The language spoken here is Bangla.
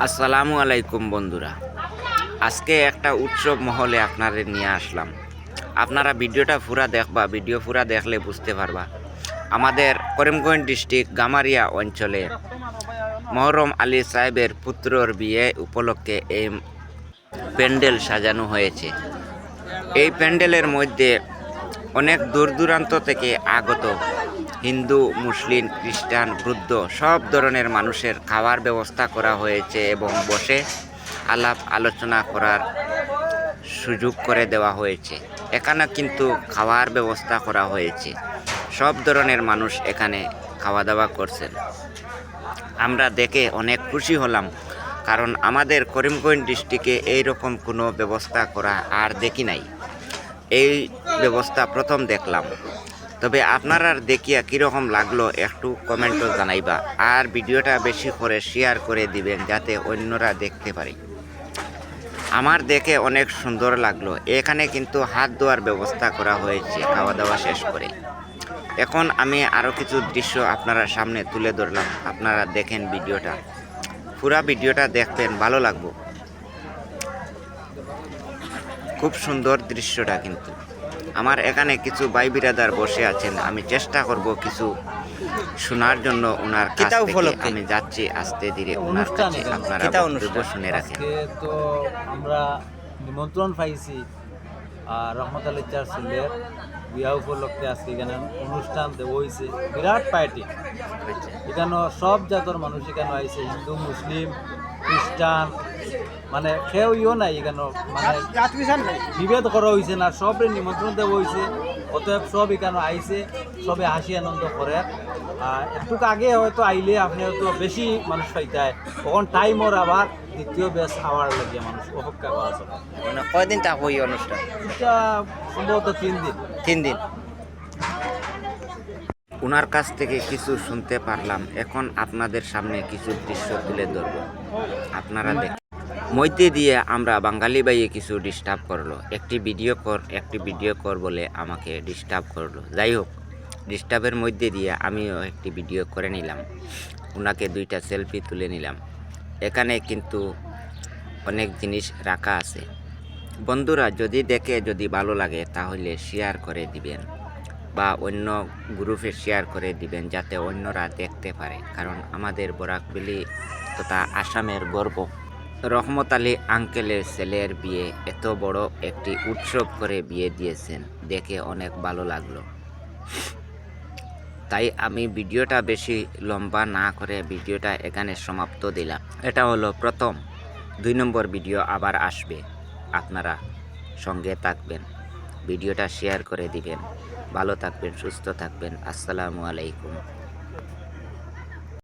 আসসালামু আলাইকুম বন্ধুরা। আজকে একটা উৎসব মহলে আপনাদের নিয়ে আসলাম। আপনারা ভিডিওটা পুরা দেখবা, ভিডিও পুরা দেখলে বুঝতে পারবা। আমাদের করিমগঞ্জ ডিস্ট্রিক্ট গামারিয়া অঞ্চলে মহরম আলী সাহেবের পুত্রর বিয়ে উপলক্ষে এই প্যান্ডেল সাজানো হয়েছে। এই প্যান্ডেলের মধ্যে অনেক দূর দূরান্ত থেকে আগত হিন্দু, মুসলিম, খ্রিস্টান, বৌদ্ধ সব ধরনের মানুষের খাওয়ার ব্যবস্থা করা হয়েছে এবং বসে আলাপ আলোচনা করার সুযোগ করে দেওয়া হয়েছে। এখানে কিন্তু খাওয়ার ব্যবস্থা করা হয়েছে। সব ধরনের মানুষ এখানে খাওয়া দাওয়া করছেন। আমরা দেখে অনেক খুশি হলাম, কারণ আমাদের করিমগঞ্জ ডিস্ট্রিক্টে এইরকম কোনো ব্যবস্থা করা আর দেখি নাই। এই ব্যবস্থা প্রথম দেখলাম। তবে আপনারা দেখিয়া কীরকম লাগল একটু কমেন্টও জানাইবা। আর ভিডিওটা বেশি করে শেয়ার করে দিবেন যাতে অন্যরা দেখতে পারে। আমার দেখে অনেক সুন্দর লাগল। এখানে কিন্তু হাত ধোয়ার ব্যবস্থা করা হয়েছে খাওয়া দাওয়া শেষ করে। এখন আমি আরও কিছু দৃশ্য আপনারা সামনে তুলে ধরলাম। আপনারা দেখেন ভিডিওটা। পুরা ভিডিওটা দেখবেন, ভালো লাগবো। খুব সুন্দর দৃশ্যটা কিন্তু। আমার এখানে কিছু ভাই বিরাদার বসে আছেন। আমি চেষ্টা করব কিছু শোনার জন্য ওনার কাছ কিতা থেকে উপলক্ষে? আমি যাচ্ছি আস্তে ধীরে ওনার কাছে। আপনারা কিতা বক্তব্য অনুষ্ঠান? শুনে রাখেন। আজকে তো আমরা নিমন্ত্রণ পাইছি আর রহমত আলী চার ছেলের বিয়া উপলক্ষে আজকে এখানে অনুষ্ঠান দেওয়া হয়েছে বিরাট পার্টি। এখানে সব জাতের মানুষ এখানে আইছে হিন্দু মুসলিম খ্রিস্টান মানে খেয়েও ইও নাই এখানে মানে বিভেদ করা হয়েছে না সবরে নিমন্ত্রণ দেওয়া হয়েছে অতএব সব এখানে আইছে সবে হাসি আনন্দ করে। আর একটু আগে হয়তো আইলে আপনি হয়তো বেশি মানুষ পাইতায়। তখন টাইমর আবার দ্বিতীয় বেশ আওয়ার লাগে মানুষ অপেক্ষা করা আছে। মানে কয়দিন থাকব এই অনুষ্ঠান? এটা সম্ভবত তিন দিন। তিন দিন। ওনার কাছ থেকে কিছু শুনতে পারলাম। এখন আপনাদের সামনে কিছু দৃশ্য তুলে ধরব। আপনারা দেখ মধ্যে দিয়ে আমরা বাঙালি বাইয়ে কিছু ডিস্টার্ব করল। একটি ভিডিও কর, একটি ভিডিও কর বলে আমাকে ডিস্টার্ব করল। যাই হোক ডিস্টার্বের মধ্যে দিয়ে আমিও একটি ভিডিও করে নিলাম। ওনাকে দুইটা সেলফি তুলে নিলাম। এখানে কিন্তু অনেক জিনিস রাখা আছে। বন্ধুরা, যদি দেখে যদি ভালো লাগে, তাহলে শেয়ার করে দিবেন বা অন্য গ্রুপে শেয়ার করে দিবেন যাতে অন্যরা দেখতে পারে। কারণ আমাদের বরাকবিলি তথা আসামের গর্ব। রহমত আলী আঙ্কেলের ছেলের বিয়ে এত বড় একটি উৎসব করে বিয়ে দিয়েছেন, দেখে অনেক ভালো লাগল। তাই আমি ভিডিওটা বেশি লম্বা না করে ভিডিওটা এখানে সমাপ্ত দিলাম। এটা হলো প্রথম। দুই নম্বর ভিডিও আবার আসবে। আপনারা সঙ্গে থাকবেন। ভিডিওটা শেয়ার করে দিবেন। ভালো থাকবেন, সুস্থ থাকবেন। আসসালামু আলাইকুম।